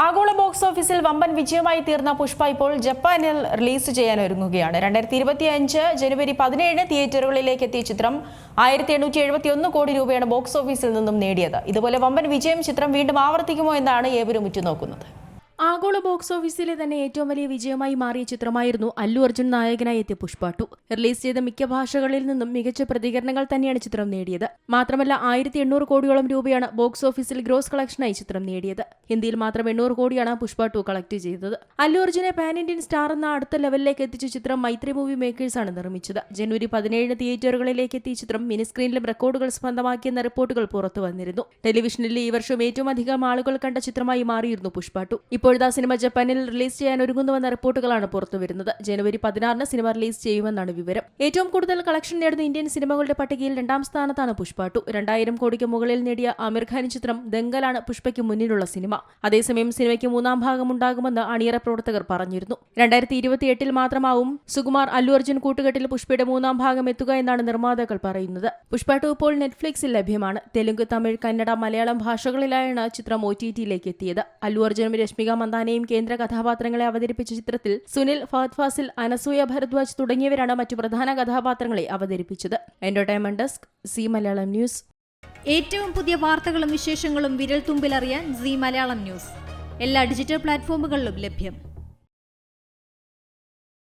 ആഗോള ബോക്സ് ഓഫീസിൽ വമ്പൻ വിജയമായി തീർന്ന പുഷ്പ ഇപ്പോൾ ജപ്പാനിൽ റിലീസ് ചെയ്യാൻ ഒരുങ്ങുകയാണ് രണ്ടായിരത്തി ഇരുപത്തി അഞ്ച് ജനുവരി പതിനേഴിന് തിയേറ്ററുകളിലേക്ക് എത്തിയ ചിത്രം ആയിരത്തി എണ്ണൂറ്റി എഴുപത്തി ഒന്ന് കോടി രൂപയാണ് ബോക്സ് ഓഫീസിൽ നിന്നും നേടിയത്. ഇതുപോലെ വമ്പൻ വിജയം ചിത്രം വീണ്ടും ആവർത്തിക്കുമോ എന്നാണ് ഏവരും ഉറ്റുനോക്കുന്നത്. ആഗോള ബോക്സ് ഓഫീസിലെ തന്നെ ഏറ്റവും വലിയ വിജയമായി മാറിയ ചിത്രമായിരുന്നു അല്ലു അർജുൻ നായകനായി എത്തിയ പുഷ്പ ടു റിലീസ് ചെയ്ത മിക്ക ഭാഷകളിൽ നിന്നും മികച്ച പ്രതികരണങ്ങൾ തന്നെയാണ് ചിത്രം നേടിയത്. മാത്രമല്ല ആയിരത്തി എണ്ണൂറ് കോടിയോളം രൂപയാണ് ബോക്സ് ഓഫീസിൽ ഗ്രോസ് കളക്ഷനായി ചിത്രം നേടിയത്. ഹിന്ദിയിൽ മാത്രം എണ്ണൂറ് കോടിയാണ് പുഷ്പ ടു കളക്ട് ചെയ്തത്. അല്ലു അർജുനെ പാൻ ഇന്ത്യൻ സ്റ്റാർ എന്ന അടുത്ത ലെവലിലേക്ക് എത്തിച്ച ചിത്രം മൈത്രി മൂവി മേക്കേഴ്സ് ആണ് നിർമ്മിച്ചത്. ജനുവരി പതിനേഴിന് തിയേറ്ററുകളിലേക്ക് എത്തിയ ചിത്രം മിനി സ്ക്രീനിലും റെക്കോർഡുകൾ സ്വന്തമാക്കിയെന്ന റിപ്പോർട്ടുകൾ പുറത്തു വന്നിരുന്നു. ടെലിവിഷനിൽ ഈ വർഷം ഏറ്റവും അധികം ആളുകൾ കണ്ട ചിത്രമായി മാറിയിരുന്നു പുഷ്പ ടു ഇപ്പോഴത്തെ സിനിമ ജപ്പാനിൽ റിലീസ് ചെയ്യാൻ ഒരുങ്ങുന്നുവെന്ന റിപ്പോർട്ടുകളാണ് പുറത്തുവരുന്നത്. ജനുവരി പതിനാറിന് സിനിമ റിലീസ് ചെയ്യുമെന്നാണ് വിവരം. ഏറ്റവും കൂടുതൽ കളക്ഷൻ നേടുന്ന ഇന്ത്യൻ സിനിമകളുടെ പട്ടികയിൽ രണ്ടാം സ്ഥാനത്താണ് പുഷ്പ രണ്ടായിരം കോടിക്ക് മുകളിൽ നേടിയ ആമിർ ഖാൻ ചിത്രം ദംഗലാണ് പുഷ്പയ്ക്ക് മുന്നിലുള്ള സിനിമ. അതേസമയം സിനിമയ്ക്ക് മൂന്നാം ഭാഗം ഉണ്ടാകുമെന്ന് അണിയറ പ്രവർത്തകർ പറഞ്ഞിരുന്നു. രണ്ടായിരത്തി ഇരുപത്തിയെട്ടിൽ മാത്രമാവും സുകുമാർ അല്ലു അർജുൻ കൂട്ടുകെട്ടിൽ പുഷ്പയുടെ മൂന്നാം ഭാഗം എത്തുക എന്നാണ് നിർമ്മാതാക്കൾ പറയുന്നത്. പുഷ്പ ഇപ്പോൾ നെറ്റ്ഫ്ലിക്സിൽ ലഭ്യമാണ്. തെലുങ്ക് തമിഴ് കന്നഡ മലയാളം ഭാഷകളിലായാണ് ചിത്രം ഒ ടി ടിയിലേക്ക് എത്തിയത്. അല്ലു അർജുനും രശ്മിക മന്ദാനയും കേന്ദ്ര കഥാപാത്രങ്ങളെ അവതരിപ്പിച്ച ചിത്രത്തിൽ സുനിൽ ഫഹദ് ഫാസിൽ അനസൂയ ഭരദ്വാജ് തുടങ്ങിയവരാണ് മറ്റു പ്രധാന കഥാപാത്രങ്ങളെ അവതരിപ്പിച്ചത്. Entertainment desk Zee Malayalam news ഏറ്റവും പുതിയ വാർത്തകളും വിശേഷങ്ങളും വിരൽ തുമ്പിലറിയാൻ സി മലയാളം ന്യൂസ് എല്ലാ ഡിജിറ്റൽ പ്ലാറ്റ്ഫോമുകളിലും ലഭ്യം.